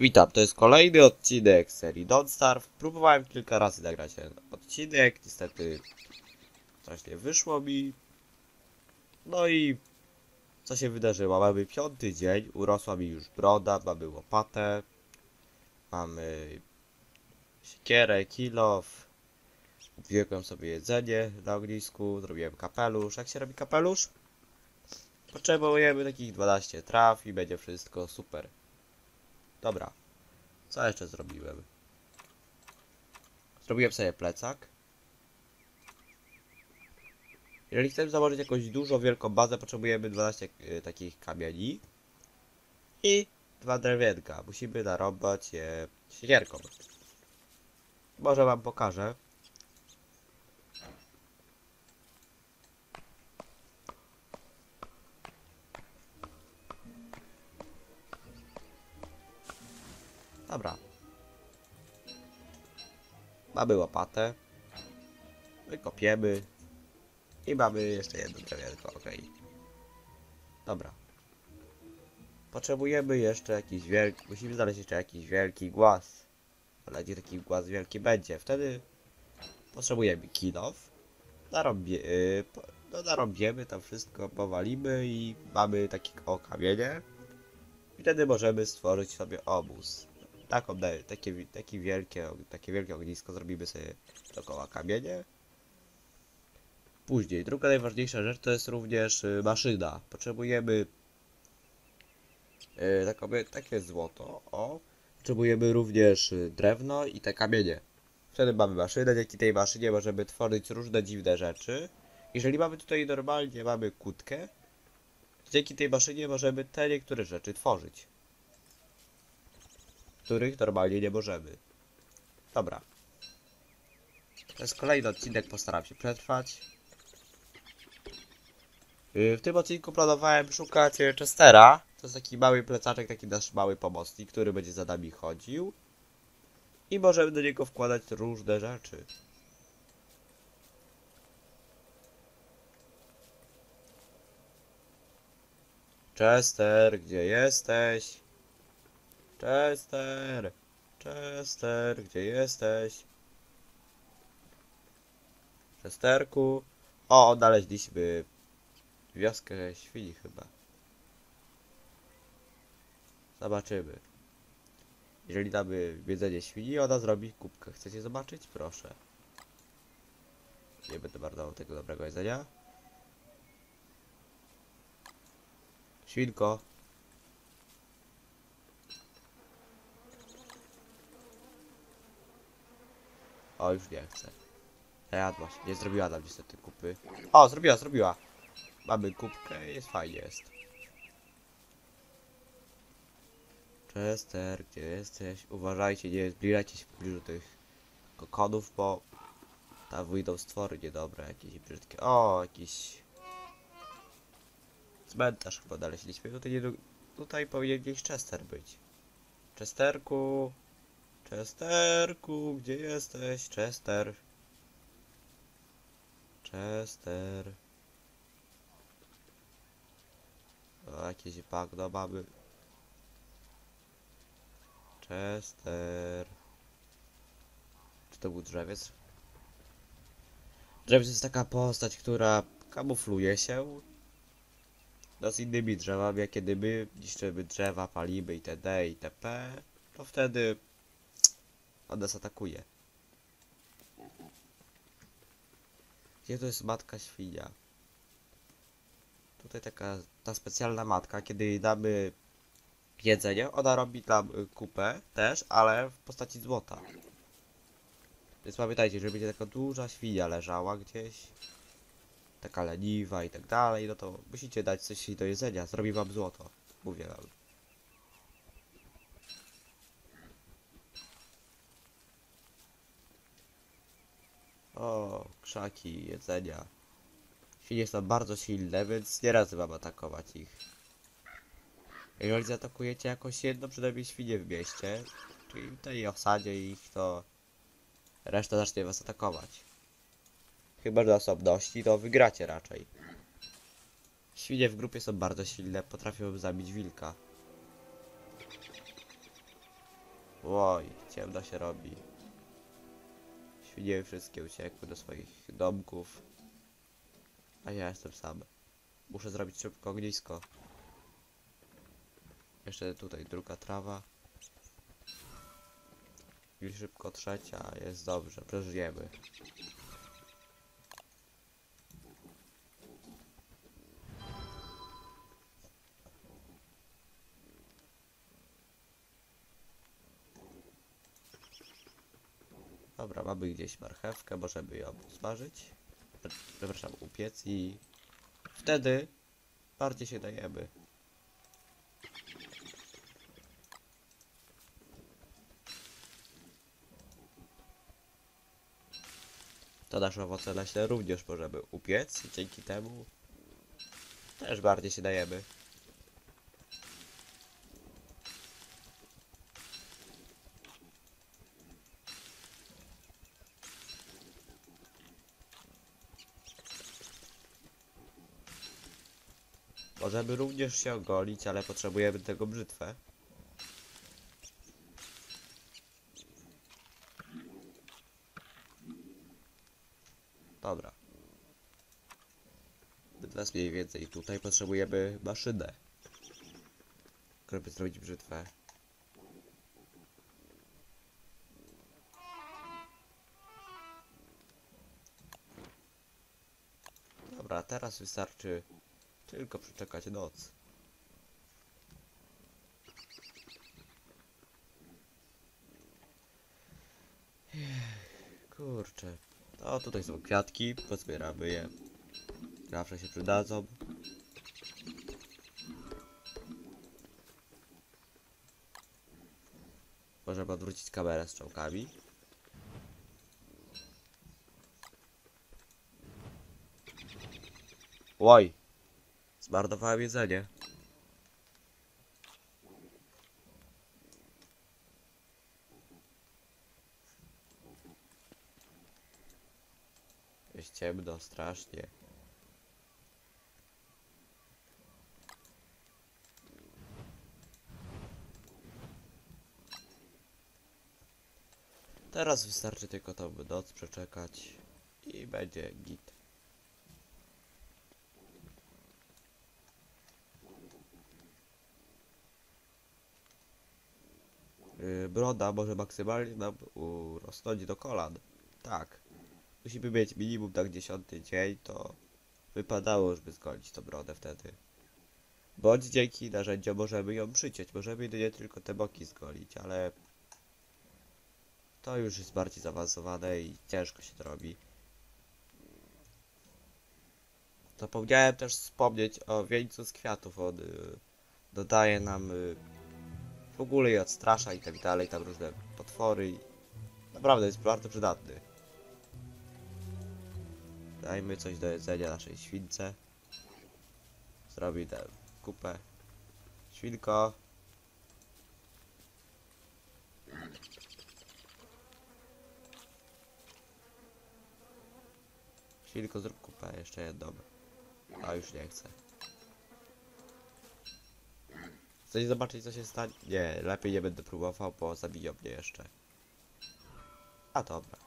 Witam, to jest kolejny odcinek serii Don't Starve. Próbowałem kilka razy nagrać ten odcinek, niestety coś nie wyszło mi. No i co się wydarzyło? Mamy piąty dzień, urosła mi już broda, mamy łopatę, mamy siekierę, kilof, upiekłem sobie jedzenie na ognisku, zrobiłem kapelusz. Jak się robi kapelusz? Potrzebujemy takich 12 traw i będzie wszystko super. Dobra. Co jeszcze zrobiłem? Zrobiłem sobie plecak. Jeżeli chcemy założyć jakąś dużo wielką bazę, potrzebujemy 12 y, takich kamieni. I dwa drewienka. Musimy narąbać je siekierką. Może wam pokażę. Dobra. Mamy łopatę. Wykopiemy. I mamy jeszcze jedno drewienko, ok. Dobra. Potrzebujemy jeszcze jakiś wielki... Musimy znaleźć jeszcze jakiś wielki głaz. Ale gdzie taki głaz wielki będzie? Wtedy potrzebujemy kilof. Narąbie... Yy, po- no narąbiemy tam wszystko, powalimy i mamy takie o kamienie. I wtedy możemy stworzyć sobie obóz. Taką, da- takie, takie, wielkie, takie wielkie ognisko zrobimy sobie dookoła kamienie. Później, druga najważniejsza rzecz to jest również y, maszyna. Potrzebujemy y, taką, takie złoto, o. Potrzebujemy również y, drewno i te kamienie. Wtedy mamy maszynę, dzięki tej maszynie możemy tworzyć różne dziwne rzeczy. Jeżeli mamy tutaj normalnie, mamy kłódkę, dzięki tej maszynie możemy te niektóre rzeczy tworzyć których normalnie nie możemy. Dobra. To jest kolejny odcinek, postaram się przetrwać. Yy, W tym odcinku planowałem szukać e, Chestera. To jest taki mały plecaczek, taki nasz mały pomocnik, który będzie za nami chodził. I możemy do niego wkładać różne rzeczy. Chester, gdzie jesteś? Chester! Chester, gdzie jesteś? Chesterku? O, odnaleźliśmy wioskę świni chyba. Zobaczymy. Jeżeli damy jedzenie świni, ona zrobi kubkę. Chcecie zobaczyć? Proszę. Nie będę marnował tego dobrego jedzenia. Świnko. O, już nie chcę. Jadła się. Nie zrobiła nam niestety kupy. O, zrobiła, zrobiła. Mamy kubkę, jest fajnie jest. Chester, gdzie jesteś? Uważajcie, nie zbliżajcie się w pobliżu tych kokonów, bo tam wyjdą stwory niedobre, jakieś brzydkie. O, jakiś cmentarz chyba znaleźliśmy. Tutaj, nie, tutaj powinien gdzieś Chester być. Chesterku, Chesterku, gdzie jesteś? Chester. Chester. O, jakieś bagno mamy. Chester. Czy to był drzewiec? Drzewiec jest taka postać, która kamufluje się no z innymi drzewami, a kiedy my niszczymy drzewa, palimy itd. itp. To wtedy on nas atakuje. Gdzie to jest matka świnia? Tutaj taka ta specjalna matka, kiedy damy jedzenie, ona robi tam y, kupę też, ale w postaci złota. Więc pamiętajcie, że będzie taka duża świnia leżała gdzieś, taka leniwa i tak dalej, no to musicie dać coś do jedzenia, zrobi wam złoto. Mówię wam. O, krzaki, jedzenia. Świnie są bardzo silne, więc nie razy wam atakować ich. Jeżeli zaatakujecie jakąś jedną przynajmniej świnię w mieście, czyli w tej osadzie ich, to reszta zacznie was atakować. Chyba, że osobności, to wygracie raczej. Świnie w grupie są bardzo silne, potrafią zabić wilka. Oj, ciemno się robi. Świnie wszystkie uciekły do swoich domków. A ja jestem sam. Muszę zrobić szybko ognisko. Jeszcze tutaj druga trawa. I szybko trzecia. Jest dobrze, przeżyjemy. Dobra, mamy gdzieś marchewkę, możemy ją smażyć. Przepraszam, upiec i wtedy bardziej się dajemy. To nasze owoce leśne również możemy upiec i dzięki temu też bardziej się dajemy. Możemy również się ogolić, ale potrzebujemy tego brzytwę. Dobra. Teraz mniej więcej tutaj potrzebujemy maszynę. Żeby zrobić brzytwę. Dobra, teraz wystarczy tylko przeczekać noc. Kurczę. O, tutaj są kwiatki, pozbieramy je. Zawsze się przydadzą. Możemy odwrócić kamerę z czołkami. Oj! Zmarnowałem jedzenie. Jest ciemno, strasznie. Teraz wystarczy tylko tą noc przeczekać i będzie git. Yy, broda może maksymalnie nam urosnąć do kolan. Tak. Musimy mieć minimum tak dziesiąty dzień, to wypadało już by zgolić tą brodę wtedy. Bądź dzięki narzędziom możemy ją przyciąć. Możemy nie tylko te boki zgolić, ale to już jest bardziej zaawansowane i ciężko się to robi. Zapomniałem też wspomnieć o wieńcu z kwiatów. On y, dodaje nam y, w ogóle i odstrasza i tak dalej, tam różne potwory. Naprawdę jest bardzo przydatny. Dajmy coś do jedzenia naszej śwince. Zrobi tę kupę. Świnko. Świnko, zrób kupę, jeszcze jedną. A już nie chcę. Chcesz zobaczyć co się stanie? Nie, lepiej nie będę próbował, bo zabiją mnie jeszcze. A dobra.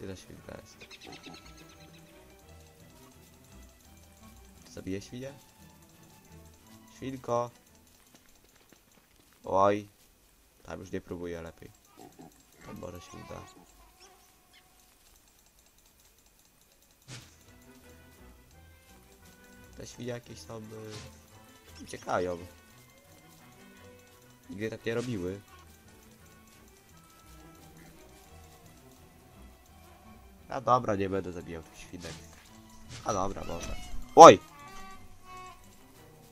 Ile świnka jest? Zabiję świnię? Świnko! Oj! Tam już nie próbuję lepiej. Tam może się uda. Te świnie jakieś tam y, uciekają. Nigdy tak nie robiły. A dobra, nie będę zabijał tych świnek. A dobra, może. Oj!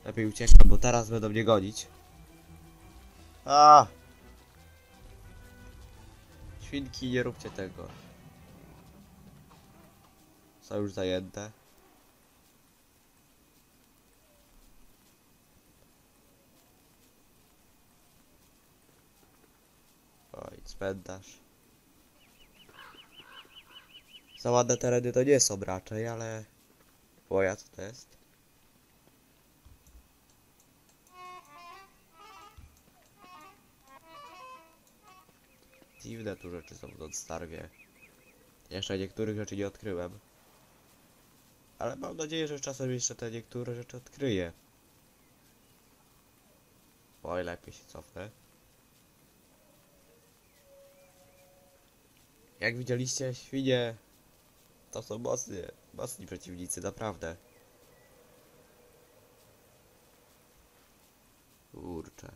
Lepiej uciekam, bo teraz będą mnie gonić. A! Świnki, nie róbcie tego. Są już zajęte. Cmentarz. Za ładne tereny to nie są raczej, ale Łoja, co to jest? Dziwne tu rzeczy są w Donstarwie. Jeszcze niektórych rzeczy nie odkryłem. Ale mam nadzieję, że czasem jeszcze te niektóre rzeczy odkryję. Oj, lepiej się cofnę. Jak widzieliście, świnie to są mocni, mocni przeciwnicy, naprawdę. Kurczę.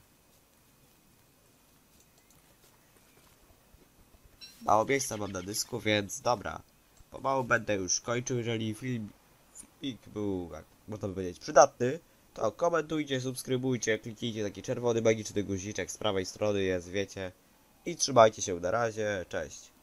Mało miejsca mam na dysku, więc dobra. Pomału będę już kończył, jeżeli film, filmik był, jak można by powiedzieć, przydatny, to komentujcie, subskrybujcie, kliknijcie taki czerwony magiczny guziczek z prawej strony jest, wiecie. I trzymajcie się na razie, cześć.